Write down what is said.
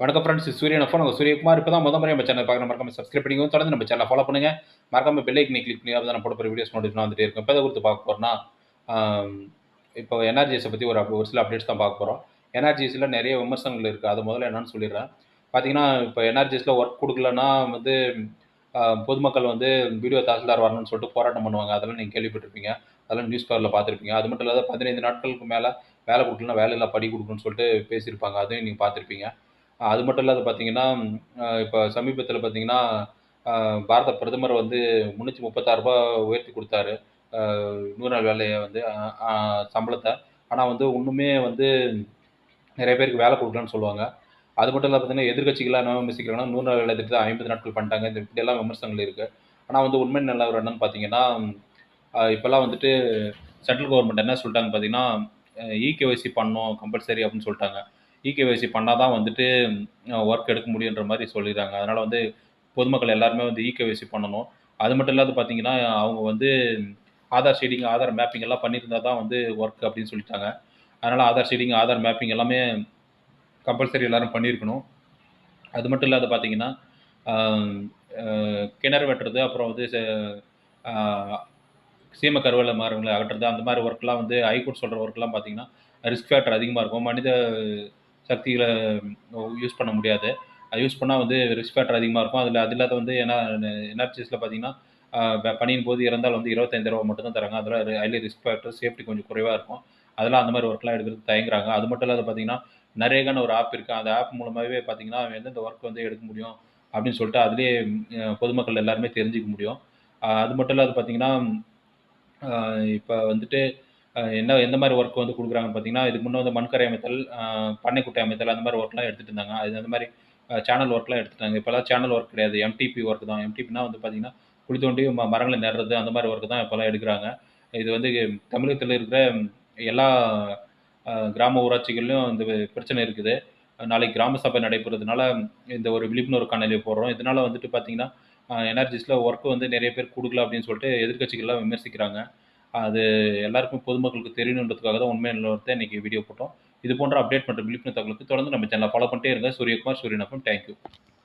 வணக்கம் ஃப்ரெண்ட்ஸ் சூரியன் ஃபோன் உங்கள் சூரியகுமார் இப்போ தான் முதல் முறை நம்ம சேனல் பார்க்குற மறக்காம சப்ஸ்கிரைப் பண்ணிக்கோங்க. தொடர்ந்து நம்ம சேனலை ஃபாலோ பண்ணுங்கள் மறக்காம பெல் ஐக்கனை கிளிக் பண்ணி அப்போ நான் போட போகிற வீடியோஸ் நோட்டிஃபிகேஷன் வந்துட்டே இருக்கும். இப்போ எதை குறித்து பார்க்க போகிறோம்னா இப்போ என்ஆர்ஜிஎஸை பற்றி ஒரு ஒரு சில அப்டேட்ஸ் தான் பார்க்க போகிறோம் என்ஆர்ஜிஎஸில் நிறைய விமர்சனங்கள் இருக்குது அது முதல்ல என்னன்னு சொல்லிடுறேன். பார்த்தீங்கன்னா இப்போ என்ஆர்ஜிஎஸில் ஒர்க் கொடுக்கலன்னா வந்து பொதுமக்கள் வந்து வீடியோ தாசில்தார் வரணும்னு சொல்லிட்டு போராட்டம் பண்ணுவாங்க. அதெல்லாம் நீங்கள் கேள்விப்பட்டிருப்பீங்க. அதெல்லாம் நியூஸ் பேப்பரில் பார்த்துருப்பீங்க. அது மட்டும் இல்லாத பதினைந்து நாட்களுக்கு மேலே வேலை கொடுக்கலன்னா வேலையெல்லாம் படி கொடுக்கணும்னு சொல்லிட்டு பேசியிருப்பாங்க. அதையும் நீங்கள் பார்த்துருப்பீங்க. அது மட்டும் இல்லாத பார்த்தீங்கன்னா இப்போ சமீபத்தில் பார்த்தீங்கன்னா பாரத பிரதமர் வந்து முந்நூற்றி முப்பத்தாறு ரூபாய் உயர்த்தி கொடுத்தாரு. நூறு நாள் வேலையை வந்து சம்பளத்தை. ஆனால் வந்து இன்னுமே வந்து நிறைய பேருக்கு வேலை கொடுக்கலன்னு சொல்லுவாங்க. அது மட்டும் இல்லாமல் பார்த்தீங்கன்னா எதிர்கட்சிகளாக என்ன விமர்சிக்கிறாங்கன்னா நூறு நாள் வேலை திட்டத்தை ஐம்பது நாட்கள் பண்ணிட்டாங்க. இந்த இப்படியெல்லாம் விமர்சனங்கள் இருக்குது ஆனால் வந்து உண்மை நிலவரம் என்னன்னு பார்த்தீங்கன்னா இப்போல்லாம் வந்துட்டு சென்ட்ரல் கவர்மெண்ட் என்ன சொல்லிட்டாங்க பார்த்தீங்கன்னா இகேஒய்சி பண்ணணும் கம்பல்சரி அப்படின்னு சொல்லிட்டாங்க. இகேஒய்சி பண்ணால் தான் வந்துட்டு ஒர்க் எடுக்க முடியுன்ற மாதிரி சொல்லிடுறாங்க. அதனால் வந்து பொதுமக்கள் எல்லாருமே வந்து இகேஒய்சி பண்ணணும். அது மட்டும் இல்லாத பார்த்தீங்கன்னா அவங்க வந்து ஆதார் ஷீடிங் ஆதார் மேப்பிங் எல்லாம் பண்ணியிருந்தா தான் வந்து ஒர்க் அப்படின்னு சொல்லிட்டாங்க. அதனால் ஆதார் ஷீடிங் ஆதார் மேப்பிங் எல்லாமே கம்பல்சரி எல்லாரும் பண்ணியிருக்கணும். அது மட்டும் இல்லாத பார்த்தீங்கன்னா கிணறு வெட்டுறது அப்புறம் வந்து ச- சீம கருவேல மரங்களை அகற்றுறது அந்த மாதிரி ஒர்க்லாம் வந்து ஹைகோர்ட் சொல்கிற ஒர்க்லாம் பார்த்தீங்கன்னா ரிஸ்க் ஃபேக்டர் அதிகமாக இருக்கும். மனித சக்திகளை யூஸ் பண்ண முடியாது. அது யூஸ் பண்ணால் வந்து ரிஸ்க் ஃபேக்டர் அதிகமாக இருக்கும். அதில் அது இல்லாத வந்து ஏன்னா எனர்ஜிஸில் பார்த்தீங்கன்னா ப- பணியின் போது இறந்தால் வந்து இருபத்தைந்து ரூபா மட்டும் தான் தராங்க. அதில் ஹைலி ரிஸ்க் ஃபேக்டர் சேஃப்டி கொஞ்சம் குறைவாக இருக்கும். அதெல்லாம் அந்த மாதிரி ஒர்க்லாம் எடுக்கிறது தயங்குறாங்க. அது மட்டும் இல்லாத பார்த்தீங்கன்னா நரேகான்னு ஒரு ஆப் இருக்குது அந்த ஆப் மூலமாகவே பார்த்தீங்கன்னா எந்தெந்த ஒர்க் வந்து எடுக்க முடியும் அப்படின்னு சொல்லிட்டு அதுலேயே பொதுமக்கள் எல்லாருமே தெரிஞ்சுக்க முடியும். அது மட்டும் இல்லாத பார்த்தீங்கன்னா இப்போ வந்துட்டு என்ன எந்த மாதிரி ஒர்க் வந்து கொடுக்குறாங்கன்னு பார்த்தீங்கன்னா இதுக்கு முன்னே வந்து மண்கரை அமைத்தல் பண்ணைக்குட்டை அமைத்தல் அந்த மாதிரி ஒர்க்லாம் எடுத்துகிட்டு இருந்தாங்க. அது அந்த மாதிரி சேனல் ஒர்க்லாம் எடுத்துட்டாங்க. இப்போல்லாம் சேனல் ஒர்க் கிடையாது. எம்டிபி ஒர்க் தான். எம்டிபினா வந்து பார்த்தீங்கன்னா குழி தோண்டி ம- மரங்களை நடுறது அந்த மாதிரி ஒர்க் தான் இப்போல்லாம் எடுக்கிறாங்க. இது வந்து தமிழகத்தில் இருக்கிற எல்லா கிராம ஊராட்சிகள்லையும் இந்த பிரச்சனை இருக்குது. நாளைக்கு கிராம சபை நடைபெறதுனால இந்த ஒரு விழிப்புணர்வு காணொலி போடுறோம். இதனால வந்துட்டு பார்த்தீங்கன்னா எனர்ஜிஸில் ஒர்க் வந்து நிறைய பேர் கொடுக்கல அப்படின்னு சொல்லிட்டு எதிர்க்கட்சிகள்லாம் விமர்சிக்கிறாங்க. அது எல்லாருக்கும் பொதுமக்களுக்கு தெரியணுன்றதுக்காக தான் உண்மை நிலவரத்தை இன்றைக்கி வீடியோ போட்டோம். இது போன்ற அப்டேட் பண்ணுற விழிப்புணர்வு தகவலுக்கு தொடர்ந்து நம்ம சேனலை ஃபாலோ பண்ணிட்டே இருங்க. சூரியகுமார் சூரியன் தேங்க்யூ